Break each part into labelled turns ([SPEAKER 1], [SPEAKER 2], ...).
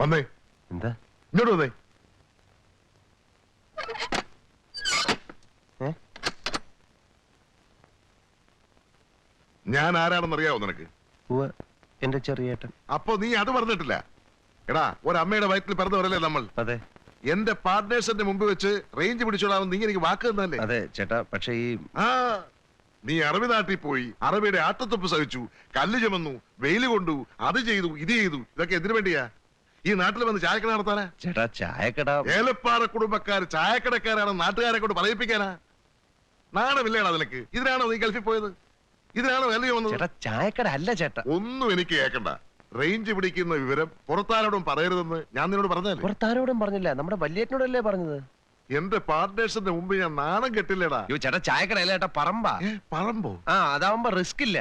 [SPEAKER 1] വന്നേ.
[SPEAKER 2] എന്താ?
[SPEAKER 1] ഇങ്ങോട്ട് വന്നേ. ഞാൻ ആരാണെന്ന് അറിയാവോ നിനക്ക്?
[SPEAKER 2] എന്റെ ചെറിയേട്ടൻ.
[SPEAKER 1] അപ്പൊ നീ അത് പറഞ്ഞിട്ടില്ല. എടാ ഒരമ്മയുടെ വയറ്റിൽ പിറന്നവരല്ലേ നമ്മൾ?
[SPEAKER 2] അതെ.
[SPEAKER 1] എന്റെ പാർട്ട്നേഴ്സിന്റെ മുമ്പ് വെച്ച് റേഞ്ച് പിടിച്ചോളാമെന്ന് നീ എനിക്ക് വാക്ക് തന്നല്ലേ
[SPEAKER 2] അതെ ചേട്ടാ പക്ഷേ ഈ
[SPEAKER 1] ആ നീ അറബി നാട്ടിൽ പോയി അറബിയുടെ ആട്ടത്തൊപ്പ് സഹിച്ചു കല്ല് ചുമന്നു വെയിൽ കൊണ്ടു അത് ചെയ്തു ഇത് ചെയ്തു ഇതൊക്കെ എന്തിനു വേണ്ടിയാ? ഈ നാട്ടിൽ വന്ന് ചായക്കട നടത്താനാ?
[SPEAKER 2] ചേട്ടാ ചായക്കട
[SPEAKER 1] ഏലപ്പാറ കുടുംബക്കാർ ചായക്കടക്കാരാണ് നാട്ടുകാരെ കൊണ്ട് പറയിപ്പിക്കാനാ? നാണമില്ലേടാ നിനക്ക്? ഇതിനാണോ നീ ഗൾഫിൽ പോയത്? ഇതിനാണോ വലിയ വന്നത്?
[SPEAKER 2] ചേട്ടാ ചായക്കട അല്ല ചേട്ടാ.
[SPEAKER 1] ഒന്നും എനിക്ക് കേൾക്കണ്ട റേഞ്ച് പിടിക്കുന്ന വിവരം പുറത്താരോടും പറയരുതെന്ന് ഞാൻ നിന്നോട് പറഞ്ഞല്ലേ
[SPEAKER 2] പുറത്താരോടും പറഞ്ഞില്ല. നമ്മുടെ വല്യേട്ടനോടല്ലേ പറഞ്ഞത്?
[SPEAKER 1] എന്റെ പാർട്ട്നേഴ്സിന്റെ മുമ്പ് ഞാൻ നാണം കെട്ടില്ലേടാ.
[SPEAKER 2] ചേട്ടാ ചായക്കട അല്ല ചേട്ടാ പറമ്പാ.
[SPEAKER 1] പറമ്പോ?
[SPEAKER 2] ആ അതാവുമ്പോ റിസ്ക് ഇല്ല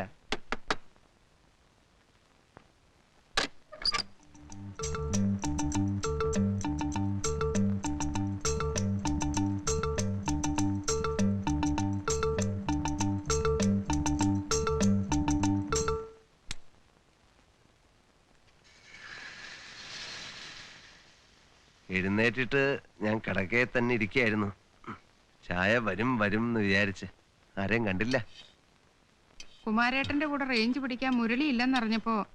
[SPEAKER 2] എഴുന്നേറ്റിട്ട് ഞാൻ കടക്കേ തന്നെ ഇരിക്കുകയായിരുന്നു ചായ വരും വരും എന്ന് വിചാരിച്ച്. ആരെയും കണ്ടില്ല.
[SPEAKER 3] കുമാരേട്ടന്റെ കൂടെ റേഞ്ച് പിടിക്കാൻ മുരളി ഇല്ലെന്നറിഞ്ഞപ്പോ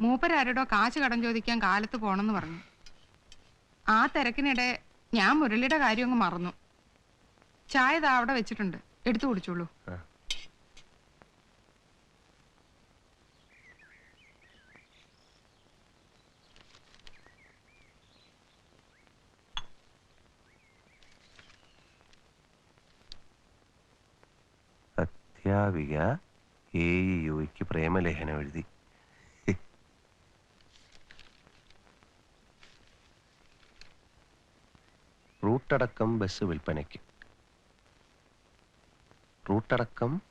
[SPEAKER 3] മൂപ്പരാരോടോ കാശ് കടം ചോദിക്കാൻ കാലത്ത് പോണെന്ന് പറഞ്ഞു. ആ തിരക്കിനിടെ ഞാൻ മുരളിയുടെ കാര്യം അങ്ങ് മറന്നു. ചായ ദാ അവിടെ വെച്ചിട്ടുണ്ട്. എടുത്തു കുടിച്ചോളൂ.
[SPEAKER 2] അധ്യാപിക എ യുക്ക് പ്രേമലേഖനം എഴുതി. റൂട്ടടക്കം ബസ് വിൽപ്പനയ്ക്ക്. റൂട്ടടക്കം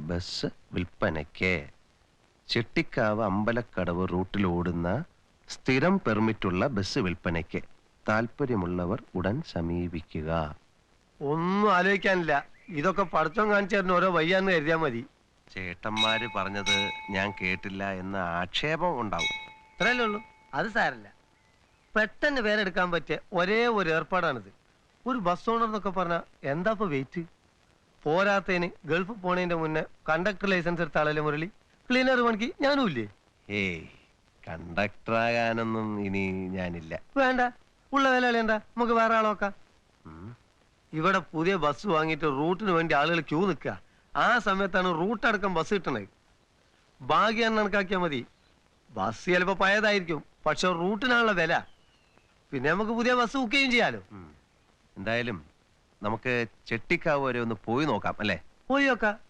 [SPEAKER 2] ബസ് വിൽപ്പനയ്ക്ക്. ചെട്ടിക്കാവ് അമ്പലക്കടവ് റൂട്ടിൽ ഓടുന്ന സ്ഥിരം പെർമിറ്റുള്ള ബസ് വിൽപ്പനയ്ക്ക്. താല്പര്യമുള്ളവർ ഉടൻ സമീപിക്കുക.
[SPEAKER 4] ഒന്നും ആലോചിക്കാനില്ല. ഇതൊക്കെ പഠിത്തം കാണിച്ചു ഓരോ വയ്യാന്ന് കരുതിയാ മതി.
[SPEAKER 2] ചേട്ടന്മാര് പറഞ്ഞത് ഞാൻ കേട്ടില്ല എന്ന ആക്ഷേപം ഉണ്ടാവും.
[SPEAKER 4] ഇത്രയല്ലേ ഉള്ളൂ? അത് സാരല്ല. പെട്ടെന്ന് പേരെടുക്കാൻ പറ്റിയ ഒരേ ഒരു ഏർപ്പാടാണിത്. ഒരു ബസ് ഓണർ എന്നൊക്കെ പറഞ്ഞാൽ എന്താ ഇപ്പൊ വെയിറ്റ് പോരാത്തതിന് ഗൾഫ് പോണതിന്റെ മുന്നേ കണ്ടക്ടർ ലൈസൻസ് എടുത്ത ആളല്ലേ മുരളി? ക്ലീനർ പണിക്ക് ഞാനും ഇല്ലേ?
[SPEAKER 2] ഏയ് കണ്ടക്ടറാകാനൊന്നും ഇനി ഞാനില്ല.
[SPEAKER 4] വേണ്ട. ഉള്ള വില എന്താ? നമുക്ക് വേറെ ആളെ നോക്കാം.
[SPEAKER 2] ഉം.
[SPEAKER 4] ഇവിടെ പുതിയ ബസ് വാങ്ങിയിട്ട് റൂട്ടിന് വേണ്ടി ആളുകൾ ക്യൂ നിൽക്കുക. ആ സമയത്താണ് റൂട്ട് അടക്കം ബസ് കിട്ടണത്. ഭാഗ്യ കണക്കാക്കിയാൽ മതി. ബസ് ചിലപ്പോ പഴയതായിരിക്കും പക്ഷെ റൂട്ടിനാണുള്ള വില. പിന്നെ നമുക്ക് പുതിയ ബസ് ബുക്ക് ചെയ്യും ചെയ്യാലോ.
[SPEAKER 2] എന്തായാലും നമുക്ക് ചെട്ടിക്കാവ് വരെ ഒന്ന് പോയി നോക്കാം അല്ലേ?
[SPEAKER 4] പോയി നോക്കാം.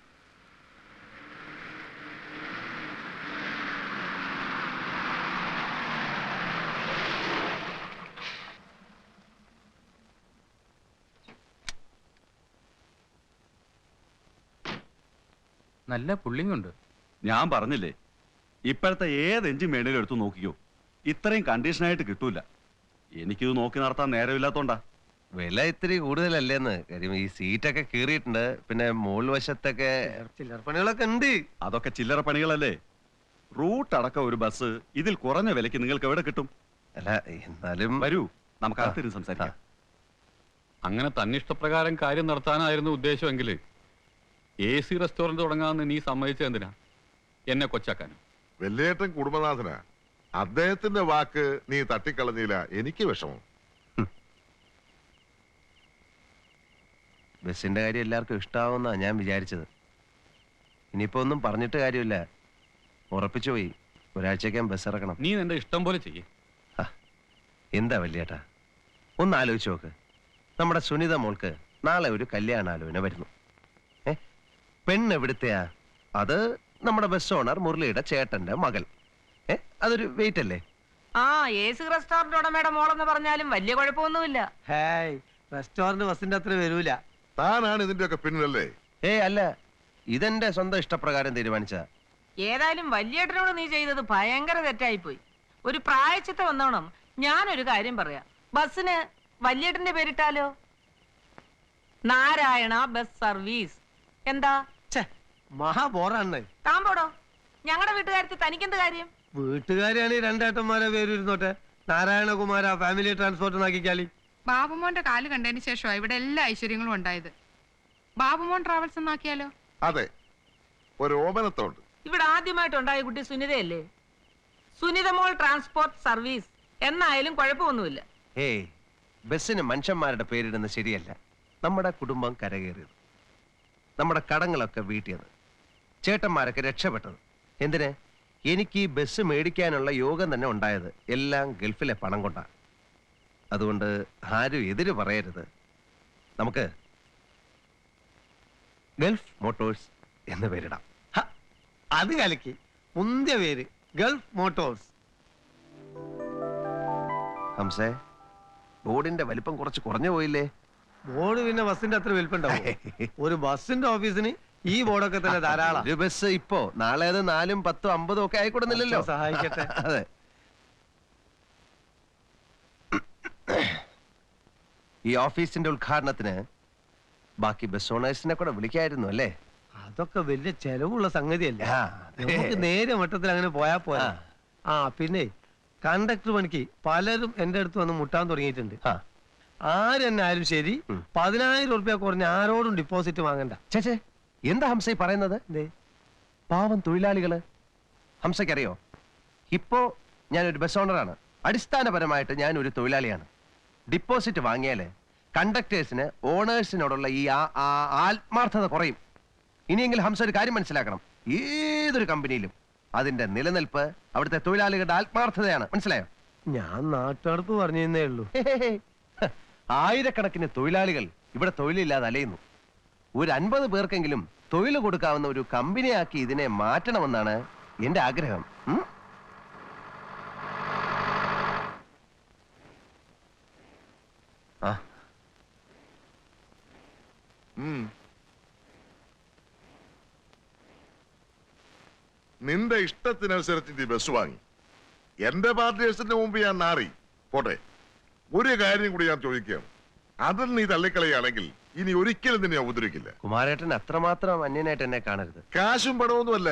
[SPEAKER 5] നല്ല പുള്ളിങ് ഉണ്ട്.
[SPEAKER 6] ഞാൻ പറഞ്ഞില്ലേ ഇപ്പോഴത്തെ ഏത് എഞ്ചിൻ വേണേലും എടുത്തു നോക്കിക്കോ ഇത്രയും കണ്ടീഷനായിട്ട് കിട്ടൂല. എനിക്കിത് നോക്കി നടത്താൻ നേരമില്ലാത്തോണ്ടാ.
[SPEAKER 2] വില ഇത്തിരി കൂടുതലല്ലേന്ന്. കാര്യം ഈ സീറ്റൊക്കെ കീറിയിട്ടുണ്ട് പിന്നെ മോൾ വശത്തൊക്കെ
[SPEAKER 4] ചില്ലറ പണികളൊക്കെ ഉണ്ട്.
[SPEAKER 6] അതൊക്കെ ചില്ലറ പണികളല്ലേ? റൂട്ട് അടക്കം ഒരു ബസ് ഇതിൽ കുറഞ്ഞ വിലക്ക് നിങ്ങൾക്ക് എവിടെ കിട്ടും?
[SPEAKER 2] അല്ല എന്നാലും
[SPEAKER 6] വരൂ നമുക്ക് അകത്തിരുന്ന് സംസാരിക്കാം.
[SPEAKER 5] അങ്ങനെ തന്നിഷ്ടപ്രകാരം കാര്യം നടത്താനായിരുന്നു ഉദ്ദേശമെങ്കിൽ എ സി റെസ്റ്റോറന്റ് തുടങ്ങാമെന്ന് നീ സമ്മതിച്ച എന്തിനാ? എന്നെ കൊച്ചാക്കാനും?
[SPEAKER 1] വെല്ലേട്ടൻ കുടുംബനാഥനാ. അദ്ദേഹത്തിന്റെ വാക്ക് നീ തട്ടിക്കളഞ്ഞില്ല. എനിക്ക് വിഷമം.
[SPEAKER 2] ബസ്സിന്റെ കാര്യം എല്ലാവർക്കും ഇഷ്ടാവുന്നാ ഞാൻ വിചാരിച്ചത്. ഇനിയിപ്പോ ഒന്നും പറഞ്ഞിട്ട് കാര്യമില്ല. ഉറപ്പിച്ചു പോയി. ഒരാഴ്ചക്കാൻ ബസ് ഇറക്കണം.
[SPEAKER 5] നീ നിന്റെ ഇഷ്ടം പോലെ ചെയ്യേ.
[SPEAKER 2] എന്താ വല്യേട്ടാ ഒന്ന് ആലോചിച്ച് നോക്ക്. നമ്മുടെ സുനിത മോൾക്ക് നാളെ ഒരു കല്യാണാലോചന വരുന്നു. പെണ്ണ് എവിടുത്തെയാ? അത് നമ്മുടെ ബസ് ഓണർ മുരളിയുടെ ചേട്ടന്റെ മകൾ. ഏ അതൊരു വെയിറ്റ് അല്ലേ?
[SPEAKER 7] ആ എ സി റെസ്റ്റോറന്റ് ഉടമയുടെ മോളെന്ന് പറഞ്ഞാലും വലിയ കുഴപ്പമൊന്നുമില്ല.
[SPEAKER 4] ഹായ് റെസ്റ്റോറന്റ് ബസിന്റെ അത്ര വരൂല.
[SPEAKER 1] താനാണ് ഇതിന്റെയൊക്കെ പിന്നിലല്ലേ?
[SPEAKER 2] ഏ അല്ല ഇതെന്റെ സ്വന്തം ഇഷ്ടപ്രകാരം തീരുമാനിച്ച.
[SPEAKER 7] ഏതായാലും വലിയേട്ടനോട് നീ ചെയ്തത് ഭയങ്കര തെറ്റായിപ്പോയി. ഒരു പ്രായച്ചിത്ത വന്നോണം. ഞാനൊരു കാര്യം പറയാം. ബസ്സിന് വലിയേട്ടന്റെ പേരിട്ടാലോ? Narayana bus service. എന്താ?
[SPEAKER 4] മഹാ ബോറാണ്.
[SPEAKER 7] താൻ പോടോ. ഞങ്ങളുടെ വീട്ടുകാരത്ത് തനിക്കെന്ത് കാര്യം?
[SPEAKER 4] വീട്ടുകാരെയാണ് ഈ രണ്ടേട്ടന്മാരെ പേര് ഇരുന്നോട്ടെ നാരായണകുമാര ഫാമിലി ട്രാൻസ്പോർട്ട് ആക്കിക്കാലി
[SPEAKER 3] ബാബുമോന്റെ കാൽ കണ്ടതിന് ശേഷമാണ് ഇവിടെ എല്ലാ ഐശ്വര്യങ്ങളും ഉണ്ടായത്. ബാബുമോൻ ട്രാവൽസ് എന്നാക്കിയാലോ?
[SPEAKER 1] അതെ. ഒരു ഓമനത്തോണ്ട്.
[SPEAKER 7] ഇവിടെ ആദ്യമായിട്ടുണ്ടായ കുട്ടി സുനിതയല്ലേ? സുനിതമോൾ ട്രാൻസ്പോർട്ട് സർവീസ് എന്നായാലും കുഴപ്പമൊന്നുമില്ല.
[SPEAKER 2] ഏയ് ബസ്സിന് മനുഷ്യന്മാരുടെ പേരിടുന്നത് ശരിയല്ല. നമ്മുടെ കുടുംബം കരകയറിയത്. നമ്മുടെ കടങ്ങളൊക്കെ വീട്ടിയത്. ചേട്ടന്മാരൊക്കെ രക്ഷപ്പെട്ടത്. എന്തിന്? എനിക്ക് ഈ ബസ് മേടിക്കാനുള്ള യോഗം തന്നെ ഉണ്ടായത് എല്ലാം ഗൾഫിലെ പണം കൊണ്ടാണ് അതുകൊണ്ട് ആരും എതിര് പറയരുത്. നമുക്ക് ഗൾഫ് മോട്ടോഴ്സ് എന്ന് പേരിടാം.
[SPEAKER 4] അത് കലക്കി. മുന്തിയ പേര് ഗൾഫ് മോട്ടോഴ്സ്.
[SPEAKER 2] ഹംസേ ബോർഡിന്റെ വലിപ്പം കുറച്ച് കുറഞ്ഞു പോയില്ലേ?
[SPEAKER 4] ബോർഡ് പിന്നെ ബസ്സിന്റെ അത്ര വലിപ്പം ഒരു ബസ്സിന്റെ ഓഫീസിന് ഈ ബോർഡൊക്കെ തന്നെ ധാരാളം.
[SPEAKER 2] ഒരു ബസ് ഇപ്പോ നാളെ അത് നാലും പത്തും അമ്പതും ഒക്കെ ആയിക്കൊടുന്നില്ലല്ലോ.
[SPEAKER 4] സഹായിക്കട്ടെ.
[SPEAKER 2] അതെ. ഈ ഓഫീസിന്റെ ഉദ്ഘാടനത്തിന് ബാക്കി ബസ് ഓണേഴ്സിനെ കൂടെ വിളിക്കായിരുന്നു അല്ലേ?
[SPEAKER 4] അതൊക്കെ വലിയ ചെലവുള്ള സംഗതിയല്ല.
[SPEAKER 2] ആ, അതെ.
[SPEAKER 4] നമുക്ക് നേരെ മട്ടത്തിൽ അങ്ങനെ പോയാ പോരാ. ആ. പിന്നെ കണ്ടക്ടർ പണിക്ക് പലരും എന്റെ അടുത്ത് വന്ന് മുട്ടാൻ തുടങ്ങിയിട്ടുണ്ട്.
[SPEAKER 2] ആ.
[SPEAKER 4] ആരെന്നായാലും ശരി
[SPEAKER 2] ഉം.
[SPEAKER 4] പതിനായിരം ഉറുപ്പ്യ കുറഞ്ഞ ആരോടും ഡിപ്പോസിറ്റ് വാങ്ങണ്ട.
[SPEAKER 2] ചേച്ചേ എന്താ ഹംസ പറയുന്നത്? പാവം തൊഴിലാളികൾ. ഹംസയ്ക്കറിയോ? ഇപ്പോ ഞാനൊരു ബസ് ഓണറാണ് അടിസ്ഥാനപരമായിട്ട് ഞാൻ ഒരു തൊഴിലാളിയാണ്. ഡിപ്പോസിറ്റ് വാങ്ങിയാൽ കണ്ടക്ടേഴ്സിന് ഓണേഴ്സിനോടുള്ള ഈ ആത്മാർത്ഥത കുറയും. ഇനിയെങ്കിലും ഹംസ ഒരു കാര്യം മനസ്സിലാക്കണം. ഏതൊരു കമ്പനിയിലും അതിന്റെ നിലനിൽപ്പ് അവിടുത്തെ തൊഴിലാളികളുടെ ആത്മാർത്ഥതയാണ്. മനസ്സിലായോ?
[SPEAKER 4] ഞാൻ നാട്ടുനടപ്പ് പറഞ്ഞേ ഉള്ളൂ.
[SPEAKER 2] ആയിരക്കണക്കിന് തൊഴിലാളികൾ ഇവിടെ തൊഴിലില്ലാതെ അലയുന്നു. ഒരു അൻപത് പേർക്കെങ്കിലും തൊഴിൽ കൊടുക്കാവുന്ന ഒരു കമ്പനിയാക്കി ഇതിനെ മാറ്റണമെന്നാണ് എന്റെ ആഗ്രഹം.
[SPEAKER 1] നിന്റെ ഇഷ്ടത്തിനനുസരിച്ച് നീ ബസ് വാങ്ങി. എന്റെ പാർട്ടിയേഴ്സിന്റെ മുമ്പ് ഞാൻ നാറി. പോട്ടെ. ഒരു കാര്യം കൂടി ഞാൻ ചോദിക്കുകയാണ്. അതിൽ നീ തള്ളിക്കളയാണെങ്കിൽ ഇനി ഒരിക്കലും നിന്നെ ഉപദ്രവിക്കില്ല.
[SPEAKER 2] കുമാരേട്ടൻ അത്രമാത്രം അന്യനായിട്ട് എന്നെ കാണരുത്.
[SPEAKER 1] കാശും പണമൊന്നുമല്ല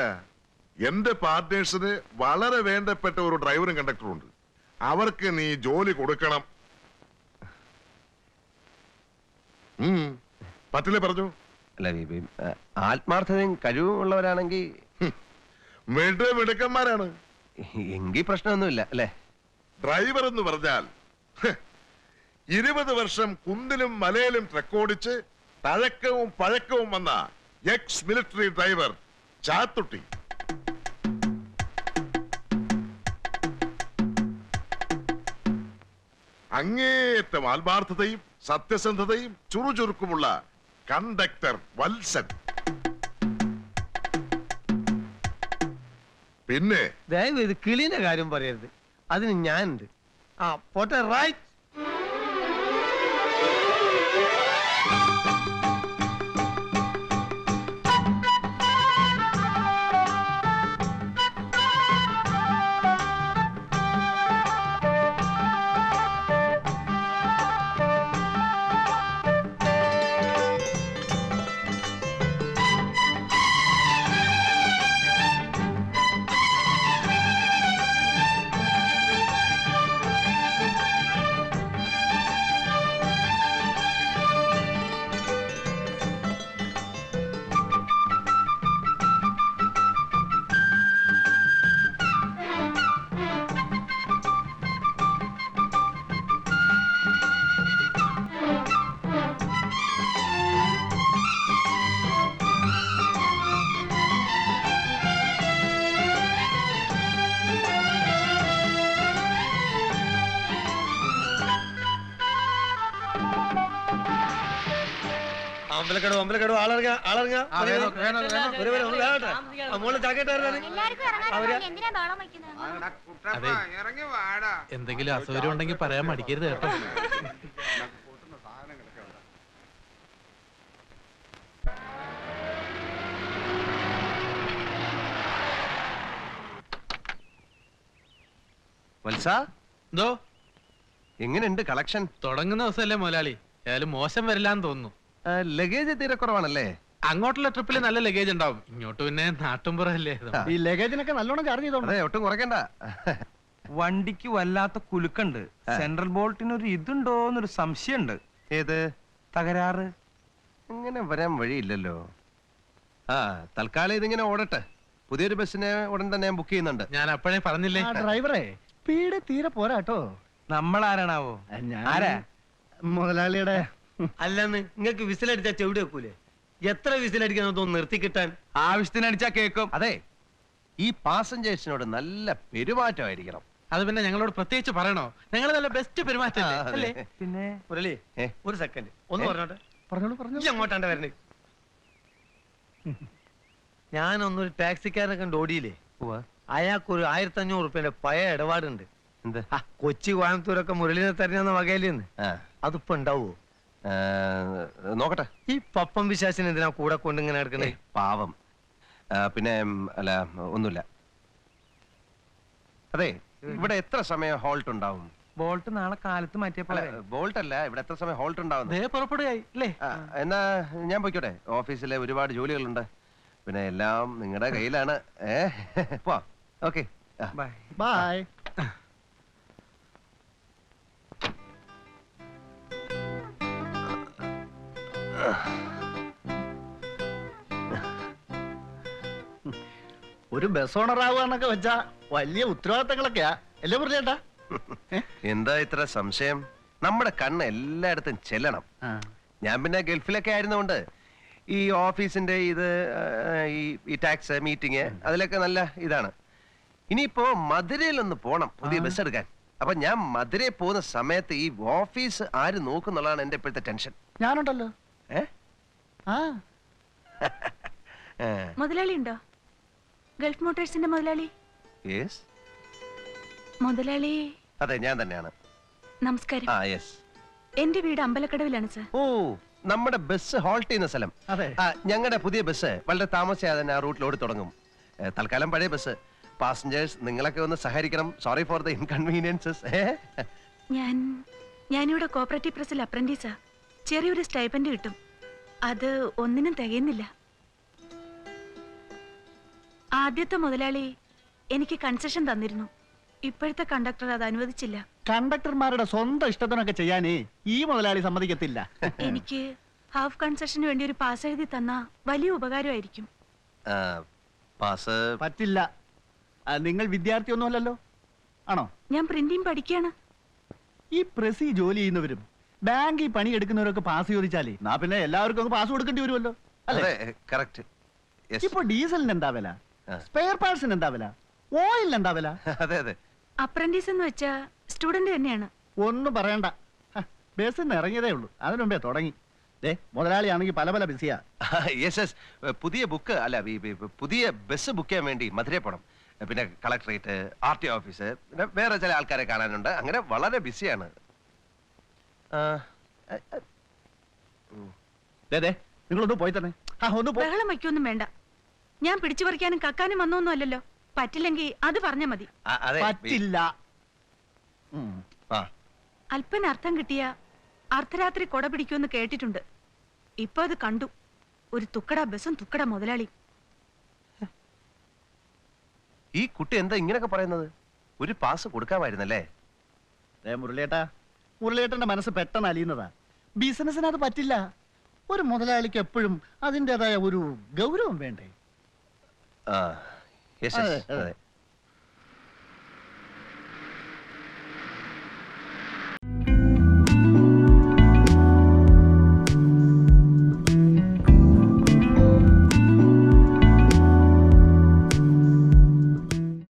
[SPEAKER 1] എന്റെ പാർട്ട്നേഴ്സിന് വളരെ വേണ്ടപ്പെട്ട ഒരു ഡ്രൈവറും കണ്ടക്ടറും ഉണ്ട്. അവർക്ക് നീ ജോലി കൊടുക്കണം. പറ്റില്ലേ പറഞ്ഞു?
[SPEAKER 2] അല്ല ആത്മാർത്ഥതയും കഴിവും ഉള്ളവരാണെങ്കിൽ
[SPEAKER 1] മിട മിടുക്കന്മാരാണ്.
[SPEAKER 2] എങ്കിൽ പ്രശ്നമൊന്നുമില്ല അല്ലേ?
[SPEAKER 1] ഡ്രൈവർ എന്ന് പറഞ്ഞാൽ ഇരുപത് വർഷം കുന്നിലും മലയിലും ട്രക്കോടിച്ച് തഴക്കവും പഴക്കവും വന്ന എക്സ് മിലിറ്ററി ഡ്രൈവർ ചാത്തുട്ടി. അങ്ങേയറ്റം ആത്മാർത്ഥതയും സത്യസന്ധതയും ചുറുചുറുക്കുമുള്ള കണ്ടക്ടർ വത്സൻ. പിന്നെ
[SPEAKER 4] ദയവ് ഇത് കിളിന്റെ കാര്യം പറയരുത്. അതിന് ഞാനുണ്ട്. ആ പോട്ടെ റൈറ്റ് അമ്പലക്കടവ് അമ്പലക്കടവ്. ആളിറങ്ങ ആളിറങ്ങ മോളെ ചാക്കേട്ടായിരുന്നു
[SPEAKER 8] എന്തെങ്കിലും അസൗകര്യം ഉണ്ടെങ്കിൽ പറയാൻ മടിക്കരുത് കേട്ടോ.
[SPEAKER 2] വത്സ?
[SPEAKER 8] എന്തോ?
[SPEAKER 2] എങ്ങനെയുണ്ട് കളക്ഷൻ?
[SPEAKER 8] തുടങ്ങുന്ന ദിവസമല്ലേ മുതലാളി. ഏതായാലും മോശം വരില്ലാന്ന് തോന്നുന്നു.
[SPEAKER 2] ലഗേജ് തീരെ കുറവാണല്ലേ?
[SPEAKER 8] അങ്ങോട്ടുള്ള ട്രിപ്പിൽ നല്ല ലഗേജ് ഉണ്ടാവും. ഇങ്ങോട്ട് പിന്നെ നാട്ടുംപുറല്ലേ.
[SPEAKER 4] ഈ ലഗേജിനൊക്കെ നല്ലോണം ചാർജ് ചെയ്തോണ്ട്.
[SPEAKER 2] അതെ ഒട്ടും കുറയ്ക്കണ്ട.
[SPEAKER 9] വണ്ടിക്ക് വല്ലാത്ത കുലുക്കുണ്ട്. സെൻട്രൽ ബോൾട്ടിന് ഒരു ഇതുണ്ടോ എന്നൊരു സംശയമുണ്ട്.
[SPEAKER 2] ഏത്?
[SPEAKER 9] തകരാറ്.
[SPEAKER 2] ഇങ്ങനെ വരാൻ വഴിയില്ലല്ലോ. ആ തൽക്കാലം ഇതിങ്ങനെ ഓടട്ടെ. പുതിയൊരു ബസ്സിനെ ഉടൻ തന്നെ ഞാൻ ബുക്ക് ചെയ്യുന്നുണ്ട്.
[SPEAKER 8] ഞാൻ അപ്പോഴേ പറഞ്ഞില്ലേ?
[SPEAKER 10] ഡ്രൈവറെ പീടെ തീരെ പോരാട്ടോ.
[SPEAKER 9] നമ്മൾ ആരാണാവോ
[SPEAKER 10] ആരാ? മുതലാളിയുടെ
[SPEAKER 4] അല്ലെന്ന് നിങ്ങക്ക് വിസിലടിച്ചാ ചെവിടെ വെക്കൂലേ? എത്ര വിസിലടിക്കാൻ തോന്നുന്നു നിർത്തി കിട്ടാൻ?
[SPEAKER 9] ആവശ്യത്തിനടിച്ചാ കേക്കും.
[SPEAKER 2] അതെ ഈ പാസഞ്ചേഴ്സിനോട് നല്ല പെരുമാറ്റമായിരിക്കണം.
[SPEAKER 8] അത് പിന്നെ ഞങ്ങളോട് പ്രത്യേകിച്ച് പറയണോ? ഞങ്ങൾ നല്ല ബെസ്റ്റ് പെരുമാറ്റം അല്ലേ?
[SPEAKER 9] പിന്നെ?
[SPEAKER 4] മുരളി ഒരു സെക്കൻഡ് ഒന്ന്? പറഞ്ഞോട്ടെ?
[SPEAKER 10] പറഞ്ഞോളൂ പറഞ്ഞു
[SPEAKER 4] അങ്ങോട്ടാണ്ട് വരണേ ഞാനൊന്നൊരു ടാക്സിക്കാരനെ കണ്ട് ഓടിയില്ലേ? അയാൾക്കൊരു ആയിരത്തി അഞ്ഞൂറ് റുപ്യന്റെ പഴയ ഇടപാടുണ്ട്.
[SPEAKER 2] എന്ത്?
[SPEAKER 4] ആ, കൊച്ചി കോയമ്പത്തൂരൊക്കെ മുരളിനെ തരുന്ന വകയിലെന്ന്.
[SPEAKER 2] ആ,
[SPEAKER 4] അതിപ്പോ ഉണ്ടാവോ?
[SPEAKER 2] നോക്കട്ടെ.
[SPEAKER 4] ഈ പപ്പം വിശ്വാസിന് എന്തിനാ കൂടെ കൊണ്ട് ഇങ്ങനെ എടുക്കണേ
[SPEAKER 2] പാവം. ആ, പിന്നെ ഉം, അല്ല ഒന്നുമില്ല. അതെ ഇവിടെ എത്ര സമയം ഹോൾട്ട് ഉണ്ടാവും?
[SPEAKER 9] ബോൾട്ട് നാളെ കാലത്ത് മാറ്റിയപ്പോൾ
[SPEAKER 2] അല്ല ബോൾട്ട് അല്ല ഇവിടെ എത്ര സമയം ഹോൾട്ട് ഉണ്ടാവും
[SPEAKER 8] ദേ പുറപ്പെടുകയായി അല്ലേ?
[SPEAKER 2] എന്നാ ഞാൻ പോയിക്കോട്ടെ. ഓഫീസിലെ ഒരുപാട് ജോലികളുണ്ട്. പിന്നെ എല്ലാം നിങ്ങളുടെ കയ്യിലാണ്. ഏ പോ. Okay
[SPEAKER 9] bye.
[SPEAKER 10] ബൈ. ഒരു ബസ് ഓണർ ആവുകയെന്നൊക്കെ വെച്ചാ വലിയ ഉത്തരവാദിത്തങ്ങളൊക്കെയാ. അല്ലേ മുരളിയേട്ടാ?
[SPEAKER 2] എന്താ ഇത്ര സംശയം? നമ്മുടെ കണ്ണ് എല്ലായിടത്തും ചെല്ലണം. ഞാൻ പിന്നെ ഗൾഫിലൊക്കെ ആയിരുന്നുകൊണ്ട് ഈ ഓഫീസിന്റെ ഇത് ഈ ടാക്സ് മീറ്റിംഗ് അതിലൊക്കെ നല്ല ഇതാണ്. ഇനിയിപ്പോ മധുരയിൽ ഒന്ന് പോണം പുതിയ ബസ് എടുക്കാൻ. അപ്പൊ ഞാൻ മധുരയിൽ പോകുന്ന സമയത്ത് ഈ ഓഫീസ് ആര് നോക്കുന്നുള്ളതാണ് എന്റെ ഇപ്പോഴത്തെ ടെൻഷൻ
[SPEAKER 10] ഞാനുണ്ടല്ലോ.
[SPEAKER 2] ഏ,
[SPEAKER 11] മുതലാളി ഉണ്ടോ ഗൾഫ് മോട്ടോഴ്സിന്റെ മുതലാളി? മുതലാളി?
[SPEAKER 2] അതെ ഞാൻ തന്നെയാണ്.
[SPEAKER 11] നമസ്കാരം.
[SPEAKER 2] ആ യെസ്
[SPEAKER 11] എന്റെ വീട് അമ്പലക്കടവിലാണ് സർ.
[SPEAKER 2] ഓ നമ്മുടെ ബസ് ഹോൾട്ട് ചെയ്യുന്ന സ്ഥലം.
[SPEAKER 10] അതെ.
[SPEAKER 2] ഞങ്ങളുടെ പുതിയ ബസ് വളരെ താമസിയാതെ തന്നെ ആ റൂട്ടിലോട് ഓടി തുടങ്ങും. തൽക്കാലം പഴയ ബസ് പാസഞ്ചേഴ്സ് നിങ്ങളൊക്കെ ഒന്ന് സഹകരിക്കണം. സോറി ഫോർ ദ ഇൻകൺവീനിയൻസസ്
[SPEAKER 11] ഞാൻ ഞാനിവിടെ കോപ്പറേറ്റീവ് പ്രസിൽ അപ്രന്റീസാ ചെറിയൊരു സ്റ്റൈപ്പൻഡ് കിട്ടും. അത് ഒന്നിനും തികയുന്നില്ല. ആദ്യത്തെ മുതലാളി എനിക്ക് കൺസെഷൻ തന്നിരുന്നു. ഇപ്പോഴത്തെ കണ്ടക്ടർ അത് അനുവദിച്ചില്ല.
[SPEAKER 10] കണ്ടക്ടർമാരുടെ സ്വന്തം ഇഷ്ടത്തിനൊക്കെ ചെയ്യാനേ ഈ മുതലാളി സമ്മതിക്കത്തില്ല.
[SPEAKER 11] എനിക്ക് ഹാഫ് കൺസെഷന് വേണ്ടി ഒരു പാസ് എഴുതി തന്ന വലിയ ഉപകാരമായിരിക്കും.
[SPEAKER 2] പാസ്
[SPEAKER 10] പറ്റില്ല. ആ, നിങ്ങൾ വിദ്യാർത്ഥിയൊന്നുമല്ലല്ലോ. ആണോ?
[SPEAKER 11] ഞാൻ പ്രിന്റിംഗ് പഠിക്കുകയാണ്.
[SPEAKER 10] ഈ പ്രസി ജോലി ചെയ്യുന്നവരും ബാങ്കിൽ പണിയെടുക്കുന്നവരൊക്കെ പാസ് ചോദിച്ചാലേ നാ പിന്നെ എല്ലാവർക്കും അങ്ങ് പാസ് കൊടുക്കേണ്ടി വരുമല്ലോ.
[SPEAKER 2] അതെ
[SPEAKER 10] അല്ലേ ഡീസലിന് എന്താ വില. സ്പെയർ പാർട്സിന് എന്താ വില? ഓയിലിന് എന്താ വില?
[SPEAKER 2] അതെ അതെ.
[SPEAKER 11] അപ്രന്റീസ് എന്ന് വെച്ചാ സ്റ്റുഡന്റ് തന്നെയാണ്.
[SPEAKER 10] ഒന്നും പറയണ്ട. ബസ്സിൽ നിന്ന് ഇറങ്ങിയതേ ഉള്ളൂ. അതിനു മുമ്പേ തുടങ്ങി. ദേ മുതലാളിയാണെങ്കിൽ പല പല ബിസിയാ
[SPEAKER 2] യെസ് യെസ്. പുതിയ ബുക്ക് അല്ല പുതിയ ബസ് ബുക്ക് ചെയ്യാൻ വേണ്ടി മധുരയിൽ പോണം. പിന്നെ കളക്ടറേറ്റ് ആർ ടി ഓഫീസ് പിന്നെ വേറെ ചില ആൾക്കാരെ കാണാനുണ്ട്. അങ്ങനെ വളരെ ബിസിയാണ്
[SPEAKER 10] ദേ ദേ നിങ്ങളൊന്ന് പോയി തന്നെ. ആ ഒന്ന് പോ
[SPEAKER 11] ബഹളം വയ്ക്കൊന്നും വേണ്ട. ഞാൻ പിടിച്ചു പറിക്കാനും കക്കാനും വന്നൊന്നും അല്ലല്ലോ. പറ്റില്ലെങ്കിൽ അത് പറഞ്ഞാ മതി.
[SPEAKER 2] അതെ.
[SPEAKER 10] പറ്റില്ല.
[SPEAKER 11] അല്പന അർത്ഥം കിട്ടിയ അർദ്ധരാത്രി കൊട പിടിക്കുമെന്ന് കേട്ടിട്ടുണ്ട്. ഇപ്പൊ അത് കണ്ടു. ഒരു തുക്കട ബസും തുക്കട മുതലാളി.
[SPEAKER 2] ഈ കുട്ടി എന്താ ഇങ്ങനെയൊക്കെ പറയുന്നത്? ഒരു പാസ് കൊടുക്കാമായിരുന്നല്ലേ?
[SPEAKER 10] ദേ മുരളിയേട്ടാ മുരളിയേട്ടന്റെ മനസ്സ് പെട്ടെന്ന് അലിയുന്നതാ. ബിസിനസ്സിന് അത് പറ്റില്ല. ഒരു മുതലാളിക്ക് എപ്പോഴും അതിന്റെതായ ഒരു ഗൗരവം വേണ്ടേ?
[SPEAKER 2] ആ യെസ് അതെ,